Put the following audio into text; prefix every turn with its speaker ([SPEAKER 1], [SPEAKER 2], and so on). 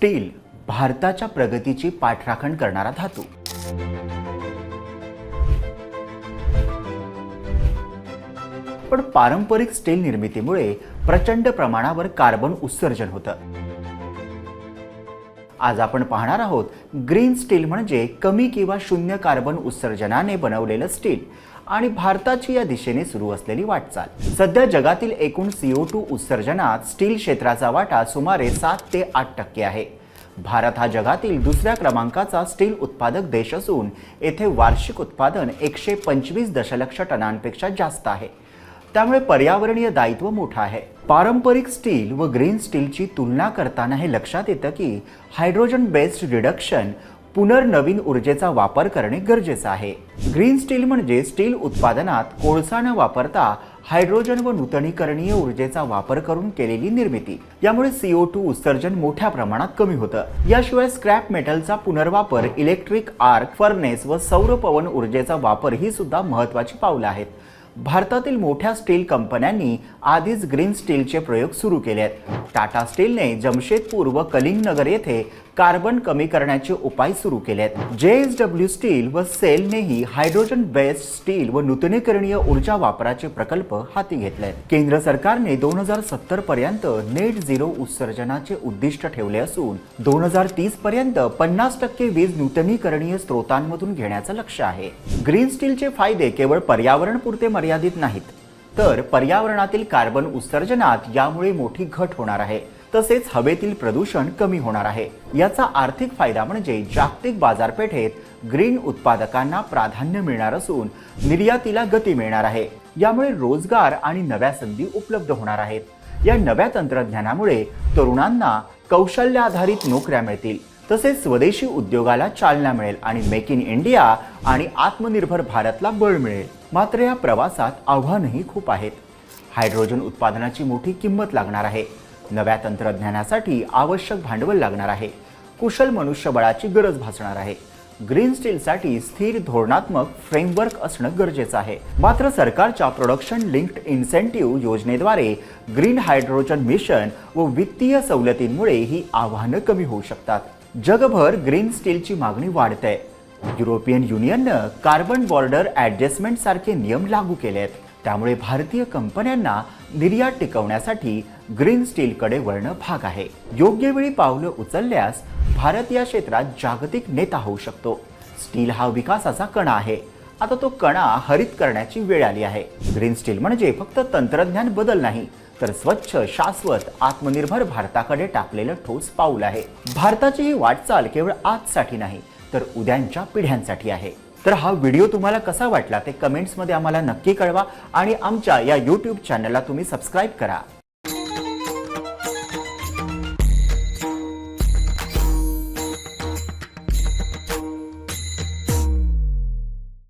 [SPEAKER 1] Steel भारताच्या प्रगतीची पाठराखण करणारा धातू. पण पारंपरिक स्टील निर्मितीमुळे प्रचंड प्रमाणावर कार्बन उत्सर्जन होतं. आज आपण पाहणार आहोत ग्रीन स्टील म्हणजे कमी किंवा शून्य कार्बन उत्सर्जनाने बनवलेलं स्टील. आणि भारताची या दिशेने सुरू असलेली वाटचाल. सध्या जगातील एकूण सीओ टू उत्सर्जनात स्टील क्षेत्राचा वाटा सुमारे सात ते आठ टक्के आहे. भारत हा जगातील दुसऱ्या क्रमांकाचा स्टील उत्पादक देश असून येथे वार्षिक उत्पादन एकशे पंचवीस दशलक्ष टनांपेक्षा जास्त आहे. त्यामुळे पर्यावरणीय दायित्व मोठं आहे. पारंपरिक स्टील व ग्रीन स्टीलची तुलना करताना हे लक्षात येतं की हायड्रोजन बेस्ड रिडक्शन पुनर्नवीन ऊर्जेचा वापर करणे गरजेचं आहे. ग्रीन स्टील म्हणजे स्टील उत्पादनात कोळसा न वापरता हायड्रोजन व नूतनीकरणीय ऊर्जेचा वापर करून केलेली निर्मिती. यामुळे सीओ टू उत्सर्जन मोठ्या प्रमाणात कमी होतं. याशिवाय स्क्रॅप मेटलचा पुनर्वापर इलेक्ट्रिक आर्क फर्नेस व सौर पवन ऊर्जेचा वापर ही सुद्धा महत्वाची पावलं आहेत. भारतातील मोठ्या स्टील कंपन्यांनी आधीच ग्रीन स्टीलचे प्रयोग सुरू केले आहेत. टाटा स्टीलने जमशेदपूर व कलिंगनगर येथे कार्बन कमी करण्याचे उपाय सुरू केले आहेत. जे एस डब्ल्यू स्टील व सेलनेही हायड्रोजन बेस्ड स्टील व नूतनीकरणीय ऊर्जा वापराचे प्रकल्प हाती घेतले आहेत. केंद्र सरकारने दोन हजार सत्तर पर्यंत नेट झिरो उत्सर्जनाचे उद्दिष्ट ठेवले असून दोन हजार तीस पर्यंत पन्नास टक्के वीज नूतनीकरणीय स्रोतांमधून घेण्याचं लक्ष्य आहे. ग्रीन स्टीलचे फायदे केवळ पर्यावरणपुरते मर्यादित नाहीत. तर पर्यावरणातील कार्बन उत्सर्जनात यामुळे मोठी घट होणार आहे. तसेच हवेतील प्रदूषण कमी होणार आहे. याचा आर्थिक फायदा म्हणजे जागतिक बाजारपेठेत ग्रीन उत्पादकांना प्राधान्य मिळणार असून निर्यातीला गती मिळणार आहे. यामुळे रोजगार आणि नव्या संधी उपलब्ध होणार आहेत. या नव्या तंत्रज्ञानामुळे तरुणांना कौशल्य आधारित नोकऱ्या मिळतील. तसेच स्वदेशी उद्योगाला चालना मिळेल आणि मेक इन इंडिया आणि आत्मनिर्भर भारतला बळ मिळेल. मात्र या प्रवासात आव्हानही खूप आहेत. हायड्रोजन उत्पादनाची मोठी किंमत लागणार आहे. नव्या तंत्रज्ञानासाठी आवश्यक भांडवल लागणार आहे. कुशल मनुष्यबळाची गरज भासणार आहे. ग्रीन स्टीलसाठी स्थिर धोरणात्मक फ्रेमवर्क असणं गरजेचं आहे. मात्र सरकारच्या प्रोडक्शन लिंक्ड इन्सेंटिव्ह योजनेद्वारे ग्रीन हायड्रोजन मिशन व वित्तीय सवलतींमुळे ही आव्हानं कमी होऊ शकतात. जगभर ग्रीन स्टीलची मागणी वाढते युरोपियन युनियननं कार्बन बॉर्डर ॲडजस्टमेंट सारखे नियम लागू केले आहेत त्यामुळे भारतीय कंपन्यांना निर्यात टिकवण्यासाठी ग्रीन स्टीलकडे वळणं भाग आहे. योग्य वेळी पावलं उचलल्यास भारत या क्षेत्रात जागतिक नेता होऊ शकतो. स्टील हा विकासाचा कणा आहे. आता तो कणा हरित करण्याची वेळ आली आहे. ग्रीन स्टील म्हणजे फक्त तंत्रज्ञान बदल नाही तर स्वच्छ शाश्वत आत्मनिर्भर भारताकडे टाकलेलं ठोस पाऊल आहे. भारताची ही वाटचाल केवळ आजसाठी नाही तर उद्यांच्या पिढ्यांसाठी आहे. तर हा व्हिडिओ तुम्हाला कसा वाटला ते कमेंट्समध्ये आम्हाला नक्की कळवा आणि आमच्या या यूट्यूब चॅनलला तुम्ही सबस्क्राईब करा.